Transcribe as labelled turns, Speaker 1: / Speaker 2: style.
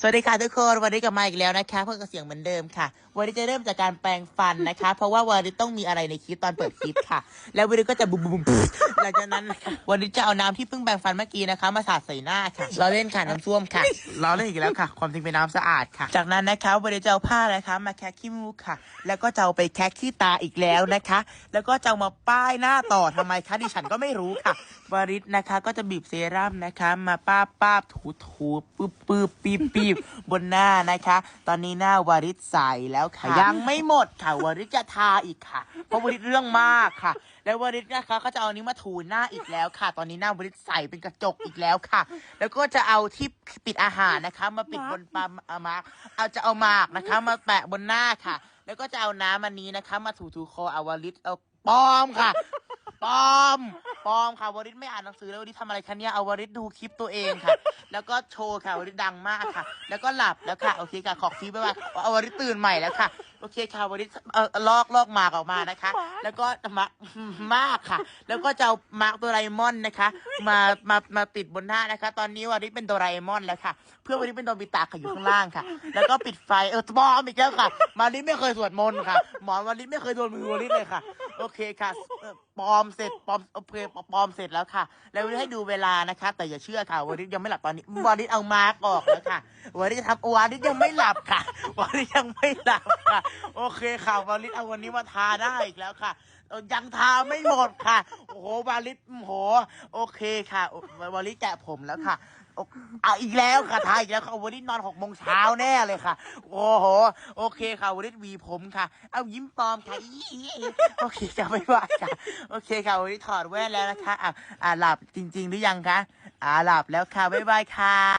Speaker 1: สวัสดีค่ะทุกคนวันนี้กลับมาอีกแล้วนะคะเพื่อนกับเสียงเหมือนเดิมค่ะ วันนี้จะเริ่มจากการแปรงฟันนะคะ เพราะว่าวันนี้ต้องมีอะไรในคลิปตอนเปิดคลิปค่ะ แล้ววันนี้ก็จะบุบบุบบุบหลังจากนั้นนะคะวันนี้จะเอาน้ำที่เพิ่งแปรงฟันเมื่อกี้นะคะ มาสาดใส่หน้าค่ะเราเล่นค่ะน้ำส้วมค่ะ เราเล่นอีกแล้วค่ะ ความจริงเป็นน้ำสะอาดค่ะ จากนั้นนะคะวันนี้จะเอาผ้านะคะ มาแคะขี้มูกค่ะ แล้วก็จะเอาไปแคะขี้ตาอีกแล้วนะคะ แล้วก็จะเอามาป้ายหน้าต่อทำไมคะดิฉันก็ไม่รู้ค่ะวาริศนะคะ ก็จะบีบเซรั่มนะคะ มาป้าบป้าบถูถูปื๊บปื๊บปีบปีบบนหน้านะคะ ตอนนี้หน้าวาริศใสแล้วค่ะ ยังไม่หมดค่ะวาริศจะทาอีกค่ะ เพราะวาริศเรื่องมากค่ะ แล้ววาริศนะคะก็จะเอานี้มาถูหน้าอีกแล้วค่ะ ตอนนี้หน้าวาริศใสเป็นกระจกอีกแล้วค่ะ แล้วก็จะเอาที่ปิดอาหารนะคะ มาปิดบนปลาเอามาเอาจะเอาหมากนะคะ มาแปะบนหน้าค่ะ แล้วก็จะเอาน้ำอันนี้นะคะ มาถูถูคอเอาวาริศเอาปลอมค่ะ ปลอมปลอมค่ะวริศไม่อ่านหนังสือแล้ววริศทำอะไรคะเนี่ยเอาวริศดูคลิปตัวเองค่ะ แล้วก็โชว์ค่ะวริศดังมากค่ะ แล้วก็หลับแล้วค่ะโอเคค่ะขอบฟีไปว่าเอาวริศตื่นใหม่แล้วค่ะโอเคค่ะวริศเออลอกลอกหมากออกมานะคะ แล้วก็มากมากค่ะ แล้วก็จะเอามาร์กโดราเอมอนนะคะ มามามาติดบนหน้านะคะ ตอนนี้วริศเป็นโดราเอมอนแล้วค่ะ เพื่อนวริศเป็นโดบิตะค่ะอยู่ข้างล่างค่ะ แล้วก็ปิดไฟเออปลอมอีกแล้วค่ะมาริศไม่เคยสวดมนต์ค่ะ หมอนวริศไม่เคยโดนมือวริศเลยค่ะ โอเคค่ะเอ่อปลอมเสร็จปลอมโอเคปลอมเสร็จแล้วค่ะ แล้วให้ดูเวลานะคะ แต่อย่าเชื่อค่ะวริศยังไม่หลับตอนนี้วริศเอามาร์กออกแล้วค่ะวริศทำวริศยังไม่หลับค่ะวริศยังไม่หลับค่ะ โอเคค่ะวริศเอาวันนี้มาทาได้อีกแล้วค่ะยังทาไม่หมดค่ะ โอ้โหวริศโอ้โห โอเคค่ะวริศแกะผมแล้วค่ะอเอาอีกแล้วค่ะทายอีกแล้วค่ะวันนี้นอนหกโมงเช้าแน่เลยค่ะ โอ้โห โอเคค่ะวันนี้วีผมค่ะ เอายิ้มปลอมค่ะโอเคจะไม่ว่าค่ะ โอเคค่ะวันนี้ถอดแว่นแล้วนะคะอะอ่าหลับจริง ๆ หรือยังคะอ่าหลับแล้วค่ะบ๊ายบายค่ะ